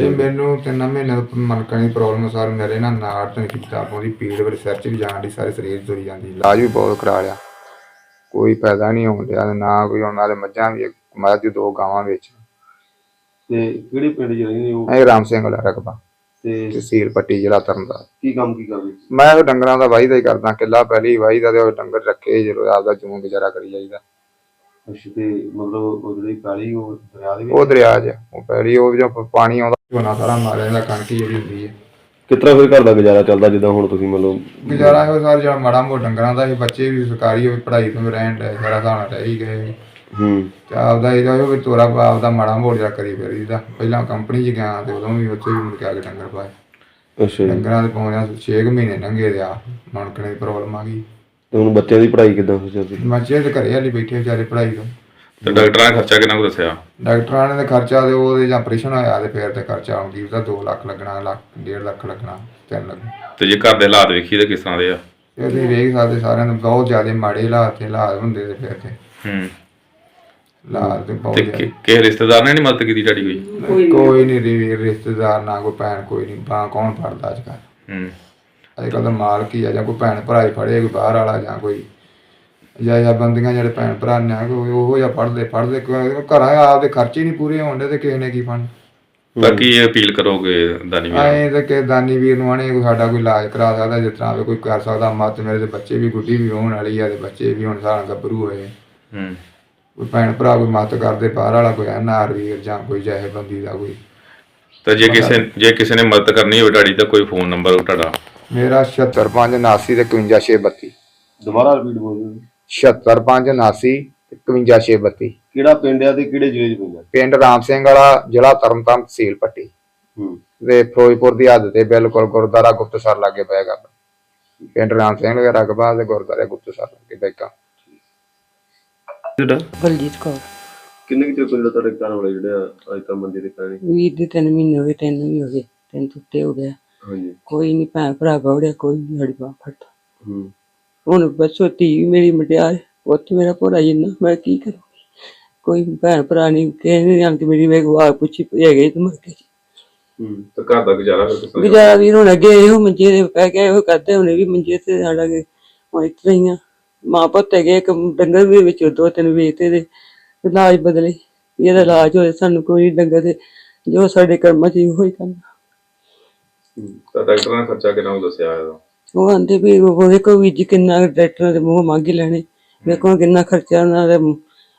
ਇਹ ਮੈਨੂੰ ਤਿੰਨ ਮਹੀਨੇ ਤੋਂ ਮਨਕਾਂ ਦੀ ਪ੍ਰੋਬਲਮ ਸਰ ਮੇਰੇ ਨਾਲ ਨਾੜ ਤੇ ਕੀਤਾ ਪੂਰੀ ਪੀੜ ਵਿੱਚ ਸਿਰ ਚ ਵੀ ਜਾਣ ਦੀ ਸਾਰੇ ਸਰੀਰ ਤੁਰੀ ਜਾਂਦੀ। ਇਲਾਜ ਵੀ ਬਹੁਤ ਕਰਾ ਲਿਆ। ਕੋਈ ਫਾਇਦਾ ਨਹੀਂ ਡਿਆ ਨਾ ਕੋਈ ਉਹਨਾਂ ਦੇ ਮੱਝਾਂ ਵੀ ਮੱਝ ਦੋ ਗਾਵਾਂ ਵਿੱਚ। ਤੇ ਕਿਹੜੇ ਪਿੰਡ 'ਚ ਰਹਿੰਦੇ ਹੋ? ਇਹ ਰਾਮ ਸਿੰਘ ਵਾਲਾ ਰਕਬਾ। ਤੇ ਤਹਿਸੀਲ ਪੱਟੀ ਜ਼ਿਲ੍ਹਾ ਤਰਨਤਾਰਨ। ਕੀ ਕੰਮ ਕੀ ਕਰਦੇ? ਮੈਂ ਉਹ ਡੰਗਰਾਂ ਦਾ ਵਾਹੀਦਾ ਹੀ ਕਰਦਾ ਕਿੱਲਾ ਪਹਿਲੀ ਵਾਹੀਦਾ ਤੇ ਉਹ ਡੰਗਰ ਰੱਖੇ ਜਦੋਂ ਆਪਦਾ ਜੂੰ ਗੁਜ਼ਾਰਾ ਕਰੀ ਜਾਈਦਾ। ਅੱਛਾ ਤੇ ਮਤਲਬ ਉਹ ਜਿਹੜੀ ਕਾਲੀ ਉਹ ਦਰਿਆ ਦੇ ਉਹ ਦਰਿਆ 'ਚ ਉਹ ਜੋ ਪਾਣੀ ਆਉਂਦਾ ਝੋਨਾ ਸਾਰਾ ਮਾਰਿਆ ਜਾਂਦਾ ਕਣਕ ਹੀ ਜਿਹੜੀ ਹੁੰਦੀ ਹੈ ਕਿਤਨਾ ਫਿਰ ਘਰ ਦਾ ਗੁਜ਼ਾਰਾ ਚੱਲਦਾ ਜਿੱਦਾਂ ਹੁਣ ਤੁਸੀਂ ਮਤਲਬ ਗੁਜ਼ਾਰਾ ਇਹੋ ਸਾਰ ਜਿਹੜਾ ਮਾੜਾ ਮੋਟਾ ਡੰਗਰਾਂ ਦਾ ਸੀ ਬੱਚੇ ਵੀ ਸਰਕਾਰੀ ਹੋਵੇ ਪੜ੍ਹਾਈ ਤੋਂ ਵੀ ਰਹਿਣ ਦੇ ਸਾਰਾ ਖਾਣਾ ਰਹਿ ਹੀ ਗਏ। ਹੂੰ। ਤੇ ਆਪਦਾ ਇਹਦਾ ਉਹ ਵੀ ਤੋਰਾ ਆਪਦਾ ਮਾੜਾ ਮੋੜ ਜਾ ਕਰੀ ਫਿਰੀਦਾ ਪਹਿਲਾਂ ਕੰਪਨੀ 'ਚ ਗਿਆ ਤੇ ਉਦੋਂ ਵੀ ਉੱਥੇ ਵੀ ਮੁੜ ਕੇ ਆ ਕੇ ਡੰਗਰ ਪਾਏ। ਅੱਛਾ ਜੀ। ਡੰਗਰਾਂ ਦੇ ਪਾਉਂਦਿਆਂ 6 ਮਹੀਨੇ ਲੰਘੇ ਆ ਮਣਕਣੇ ਦੀ ਪ੍ਰੋਬਲਮ ਆ ਗਈ। ਤੇ ਹੁਣ ਬੱਚਿਆਂ ਦੀ ਪੜ੍ਹਾਈ ਕਿੱਦਾਂ ਹੋ ਜਾਂਦੀ ਬੱਚੇ ਤੇ ਘਰੇ ਹਾਲੀ ਬੈਠੇ ਵਿਚਾਰੇ ਪੜ੍ਹਾਈ ਤੋਂ। ਤੇ ਡਾਕਟਰਾਂ ਨੇ ਖਰਚਾ ਕਿੰਨਾ ਕੁ ਦੱਸਿਆ? ਡਾਕਟਰਾਂ ਨੇ ਤਾਂ ਖਰਚਾ ਤੇ ਉਹਦੇ ਜਾਂ ਆਪਰੇਸ਼ਨ ਹੋਇਆ ਤੇ ਫਿਰ ਤੇ ਖਰਚਾ ਆਉਂਦੀ ਉਹਦਾ 2 ਲੱਖ ਲੱਗਣਾ ਲੱਖ 1.5 ਲੱਖ ਲੱਗਣਾ 3 ਲੱਖ। ਤੇ ਜੇ ਘਰ ਦੇ ਹਾਲਾਤ ਵੇਖੀਏ ਤਾਂ ਕਿਸ ਤਰ੍ਹਾਂ ਦੇ ਆ? ਇਹ ਤੁਸੀਂ ਵੇਖ ਸਕਦੇ ਸਾਰਿਆਂ ਦੇ ਬਹੁਤ ਜ਼ਿਆਦਾ ਮਾੜੇ ਹਾਲਾਤ ਤੇ ਹਾਲਾਤ ਹੁੰਦੇ ਤੇ ਫਿਰ ਤੇ। ਹੂੰ। ਹਾਲਾਤ ਤੇ ਬਹੁਤ ਤੇ ਜ਼ਿਆਦੇ। ਕਿ- ਕਿਸੇ ਰਿਸ਼ਤੇਦਾਰ ਨੇ ਨਹੀਂ ਮਦਦ ਕੀਤੀ ਤੁਹਾਡੀ ਕੋਈ? ਕੋਈ ਨਹੀਂ ਰੀ ਰਿਸ਼ਤੇਦਾਰ ਨਾ ਕੋਈ ਭੈਣ ਕੋਈ ਨਹੀਂ ਬਾਹ ਕੌਣ ਫੜਦਾ ਅੱਜ ਕੱਲ੍ਹ? ਹੂੰ। ਅੱਜ ਕੱਲ੍ਹ ਤਾਂ ਮਾਲਕ ਹੀ ਆ ਜਾਂ ਕੋਈ ਭੈਣ ਭਰਾ ਹੀ ਫੜੇ ਕੋਈ ਬਾਹਰ ਵਾਲਾ ਜਾਂ ਕੋਈ ਜਾਂ ਜਾਂ ਬੰਦੀਆਂ ਜਿਹੜੇ ਭੈਣ ਭਰਾ ਨੇ ਆ, ਕੋਈ ਉਹ ਜਾਂ ਪੜਦੇ ਪੜਦੇ ਘਰਾਂ ਆਪਦੇ ਖਰਚੇ ਨਹੀਂ ਪੂਰੇ ਹੋਣਦੇ ਤੇ ਕਿਸੇ ਨੇ ਕੀ ਫਣ ਬਾਕੀ ਇਹ ਅਪੀਲ ਕਰੋਗੇ ਦਾਨੀ ਵੀਰ ਐਂ ਤੇ ਕਿ ਦਾਨੀ ਵੀਰ ਨੂੰ ਆਣੇ ਕੋਈ ਸਾਡਾ ਕੋਈ ਇਲਾਜ ਕਰਾ ਸਕਦਾ ਜਿਸ ਤਰ੍ਹਾਂ ਕੋਈ ਕਰ ਸਕਦਾ ਮਤ ਮੇਰੇ ਦੇ ਬੱਚੇ ਵੀ ਗੁੱਡੀ ਵੀ ਹੋਣ ਵਾਲੀ ਆ ਤੇ ਬੱਚੇ ਵੀ ਹੁਣ ਸਾਰਾ ਗੱਭਰੂ ਹੋਏ ਹੂੰ। ਕੋਈ ਭੈਣ ਭਰਾ ਕੋਈ ਮਤ ਕਰਦੇ ਬਾਹਰ ਵਾਲਾ ਕੋਈ ਐਨਆਰ ਵੀਰ ਜਾਂ ਕੋਈ ਜਹੇ ਬੰਦੀ ਦਾ ਕੋਈ। ਤੇ ਜੇ ਕਿਸੇ ਜੇ ਕਿਸੇ ਨੇ ਮਦਦ ਕਰਨੀ ਹੋਵੇ ਤੁਹਾਡੀ ਤਾਂ ਕੋਈ ਫੋਨ ਨੰਬਰ ਤੁਹਾਡਾ। ਮੇਰਾ 76579 ਤੇ 51632 ਦੁਬਾਰਾ ਰਿਪੀਟ ਬੋਲ ਦਿਓ 76579 ਤੇ 51632 ਕਿਹੜਾ ਪਿੰਡ ਆ ਤੇ ਕਿਹੜੇ ਜ਼ਿਲ੍ਹੇ 'ਚ ਪੈਂਦਾ? ਪਿੰਡ ਰਾਮ ਸਿੰਘ ਵਾਲਾ ਜ਼ਿਲ੍ਹਾ ਤਰਨਤਾਰਨ ਤਹਿਸੀਲ ਪੱਟੀ। ਹੂੰ। ਤੇ ਫਿਰੋਜ਼ਪੁਰ ਦੀ ਹੱਦ ਤੇ ਬਿਲਕੁਲ ਗੁਰਦੁਆਰਾ ਗੁਪਤਸਰ ਲਾਗੇ ਪਏਗਾ ਪਿੰਡ ਰਾਮ ਸਿੰਘ ਦਾ ਰਕਬਾ ਤੇ ਗੁਰਦੁਆਰਾ ਗੁਪਤਸਰ ਲਾਗੇ ਪਏਗਾ ਤੁਹਾਡਾ ਬਲਜੀਤ ਕੌਰ। ਕਿੰਨੇ ਕਿ ਚਿਰ ਤੋਂ ਜਿਹੜਾ ਤੁਹਾਡੇ ਘਰ ਵਾਲੇ ਜਿਹੜੇ ਅੱਜ ਤਾਂ ਤੇ ਪੈਣੇ ਵੀਰ ਦੇ ਤਿੰਨ ਮਹੀਨੇ ਹੋ ਗਏ ਤਿੰਨ ਵੀ ਹੋ ਗਏ ਤਿੰਨ ਤੁੱਤੇ ਹੋ ਗਿਆ ਹਾਂਜੀ। ਕੋਈ ਨਹੀਂ ਭੈਣ ਭਰਾ ਗੌੜਿਆ ਕੋਈ ਨਹੀਂ ਸਾਡੀ ਬਾਂਹ ਫੜਦਾ ਹੂੰ। ਹੁਣ ਬਸੋ ਧੀ ਮੇਰੀ ਮਟਿਆਰ ਪੁੱਤ ਮੇਰਾ ਭੋਰਾ ਜਿੰਨਾ ਮੈਂ ਕੀ ਕਰੂੰਗੀ? ਕੋਈ ਭੈਣ ਭਰਾ ਨਹੀਂ ਕਿਸੇ ਨੇ ਆਂਟੀ ਮੇਰੀ ਵੇਖ ਵਾ ਪੁੱਛੀ ਹੈਗੇ ਤੇ ਮਰ ਗਏ ਹੂੰ ਤੇ ਘਰ ਦਾ ਗੁਜ਼ਾਰਾ ਫਿਰ ਕਿਸ ਤਰ੍ਹਾਂ ਗੁਜ਼ਾਰਾ ਵੀਰ ਹੁਣ ਅੱਗੇ ਇਹੋ ਮੰਜੇ ਦੇ ਪੈ ਗਏ ਇਹੋ ਕਰਦੇ ਹੁਣੇ ਵੀ ਮੰਜੇ ਤੇ ਸਾਡਾ ਕਿ ਹੁਣ ਇਸ ਤਰ੍ਹਾਂ ਹੀ ਆ। ਮਾਂ ਪੁੱਤ ਹੈਗੇ ਇੱਕ ਡੰਗਰ ਵੀ ਵਿੱਚ ਦੋ ਤਿੰਨ ਵੇਚਤੇ ਦੇ ਇਲਾਜ ਬਦਲੇ ਵੀ ਇਹਦਾ ਇਲਾਜ ਹੋਏ ਸਾਨੂੰ ਕੋਈ ਡੰਗਰ ਦੇ ਜੋ ਸਾਡੇ ਕਰਮਾਂ ਚ ਉਹੋ ਹੀ ਕਰਨਾ। ਤਾਂ ਡਾਕਟਰਾਂ ਨੇ ਖਰਚਾ ਕਿੰਨਾ ਕੁ ਦੱਸਿਆ ਇਹਦਾ? ਉਹ ਆਂਦੇ ਵੀ ਉਹ ਵੇਖੋ ਵੀ ਜੀ ਕਿੰਨਾ ਡਾਕਟਰਾਂ ਦੇ ਮੂੰਹ ਮੰਗ ਹੀ ਲੈਣੇ। ਵੇਖੋ ਕਿੰਨਾ ਖਰਚਾ ਉਹਨਾਂ ਦੇ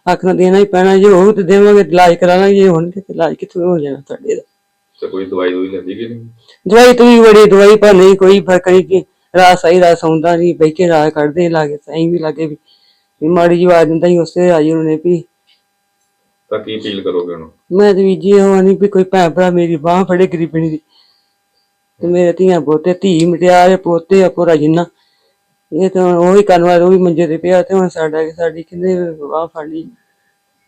ਆਖਣਾ ਦੇਣਾ ਹੀ ਪੈਣਾ ਜੇ ਉਹ ਤੇ ਦੇਵਾਂਗੇ ਇਲਾਜ ਕਰਾਵਾਂਗੇ ਜੇ ਹੋਣਗੇ ਤੇ ਇਲਾਜ ਕਿੱਥੋਂ ਹੋ ਜਾਣਾ ਤੁਹਾਡੇ ਦਾ। ਤੇ ਕੋਈ ਦਵਾਈ ਦੋਈ ਲੈਂਦੀ ਕਿ ਨਹੀਂ? ਦਵਾਈ ਤੋਂ ਵੀ ਬੜੀ ਦਵਾਈ ਪਰ ਨਹੀਂ ਕੋਈ ਫ਼ਰਕ ਨਹੀਂ ਕਿ ਰਾਤ ਸਹੀ ਰਾਤ ਸੌਂਦਾ ਨਹੀਂ ਬਹਿ ਕੇ ਰਾਤ ਕੱਢਦੇ ਲਾਗੇ ਸਹੀ ਵੀ ਲੱਗੇ ਵੀ ਵੀ ਮਾੜੀ ਜਿਹੀ ਆਵਾਜ਼ ਦਿੰਦਾ ਹੀ ਉਸੇ ਆ ਜੀ ਉਹਨੇ ਵੀ। ਤਾਂ ਕੀ ਅਪੀਲ ਕਰੋਗੇ ਹੁਣ ਮੈਂ ਤੇ ਵੀ ਜੀ ਉਹ ਨਹੀਂ ਵੀ ਕੋਈ ਭੈਣ ਭਰਾ ਮੇਰੀ ਬਾਹ ਫੜੇ ਗਰੀਬਣੀ ਦੀ। ਤੇ ਮੇਰੇ ਧੀਆਂ ਪੋਤੇ, ਧੀ ਮਟਿਆਰੇ ਪੋਤੇ ਆ ਪੂਰਾ ਜਿੰਨਾ। ਇਹ ਤਾਂ ਉਹੀ ਕਰਨ ਵਾਲਾ, ਉਹ ਵੀ ਮੰਜੇ ਤੇ ਪਿਆ ਤੇ ਹੁਣ ਸਾਡਾ ਸਾਡੀ ਕਿੰਨੇ ਬਾਹ ਫੜੀ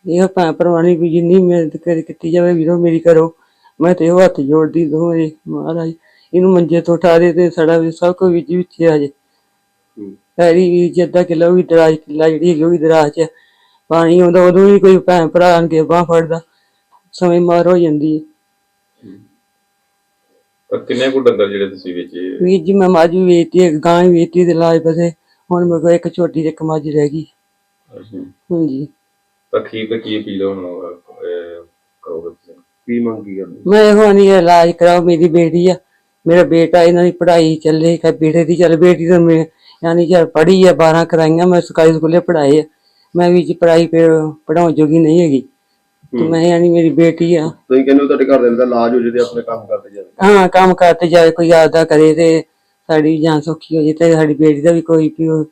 ਇਹ ਭੈਣ ਭਰਾਵਾਂ ਵੀ ਜਿੰਨੀ ਮਿਹਨਤ ਕਰੀ ਕੀਤੀ ਜਾਵੇ, ਵੀਰੋ ਮੇਰੀ ਕਰੋ। ਮੈਂ ਤੇ ਉਹ ਹੱਥ ਜੋੜਦੀ ਦੋਵੇਂ ਮਹਾਰਾਜ। ਇਹਨੂੰ ਮੰਜੇ ਤੋਂ ਉਠਾ ਦੇ ਤੇ ਸਾਡਾ ਵੀ ਸਭ ਕੁਝ ਵਿੱਚ ਵਿੱਚ ਆ ਜੇ। ਪੈਰੀ ਵੀ ਜਿੱਦਾਂ ਕਿਲੋ ਵੀ ਦਰਾਜ ਕਿੱਲਾ ਜਿਹੜੀ ਹੈਗੀ, ਉਹ ਵੀ ਦਰਾਜ ਚ ਪਾਣੀ ਆਉਂਦਾ, ਉਦੋਂ ਵੀ ਕੋਈ ਭੈਣ ਭਰਾ ਆਣ ਕੇ ਬਾਹ ਫੜਦਾ। ਸਮੇਂ ਮਾਰ ਹੋ ਜਾਂਦੀ ਹੈ। ਤਾਂ ਕਿੰਨੇ ਕੁ ਡੰਗਰ ਜਿਹੜੇ ਤੁਸੀਂ ਵੇਚੇ? ਵੀਰ ਜੀ ਮੈਂ ਮੱਝ ਵੀ ਵੇਚਤੀ ਹੈ ਗਾਂ ਵੀ ਵੇਚਤੀ ਤੇ ਲਾਜ ਬਸੇ ਹੁਣ ਮੇਰੇ ਕੋਲ ਇੱਕ ਛੋਟੀ ਜਿਹੀ ਇੱਕ ਮੱਝ ਰਹਿ ਗਈ। ਹਾਂਜੀ। ਤਾਂ ਅਖੀਰ ਤੇ ਕੀ ਅਪੀਲ ਹੁਣ ਅਹ, ਕਰੋਗੇ ਤੁਸੀਂ? ਕੀ ਮੰਗ ਕੀ ਕਰਦੇ ਮੈਂ ਇਹੋ ਨਹੀਂ ਇਲਾਜ ਕਰਾਓ ਮੇਰੀ ਬੇਟੀ ਆ। ਮੇਰਾ ਬੇਟਾ ਇਹਨਾਂ ਦੀ ਪੜ੍ਹਾਈ ਚੱਲੇ ਕਿ ਬੇਟੇ ਦੀ ਚੱਲ ਬੇਟੀ ਤਾਂ ਮੈਂ ਯਾਨੀ ਕਿ ਪੜ੍ਹੀ ਆ 12 ਕਰਾਈਆਂ ਮੈਂ ਸਰਕਾਰੀ ਸਕੂਲੇ ਪੜ੍ਹਾਏ ਆ। ਮੈਂ ਵੀ ਜੀ ਪੜ੍ਹਾਈ ਪੜਾਉਣ ਜੋਗੀ ਨਹੀਂ ਹੈਗੀ। ਤੇ ਮੈਂ ਯਾਨੀ ਮੇਰੀ ਬੇਟੀ ਆ। ਤੁਸੀਂ ਕਹਿੰਦੇ ਹੋ ਤੁਹਾਡੇ ਘਰ ਦੇ ਦਾ ਇਲਾਜ ਹੋ ਜੇ ਤੇ ਆਪਣੇ ਕੰਮ ਕਰਦੇ ਜਾਵੇ ਹਾਂ ਕੰਮ ਕਰਤੇ ਜਾਵੇ ਕੋਈ ਆਪਦਾ ਕਰੇ ਤੇ ਸਾਡੀ ਜਾਨ ਸੌਖੀ ਹੋ ਜੇ ਤੇ ਸਾਡੀ ਬੇਟੀ ਦਾ ਵੀ ਕੋਈ ਵੀ ਉਹ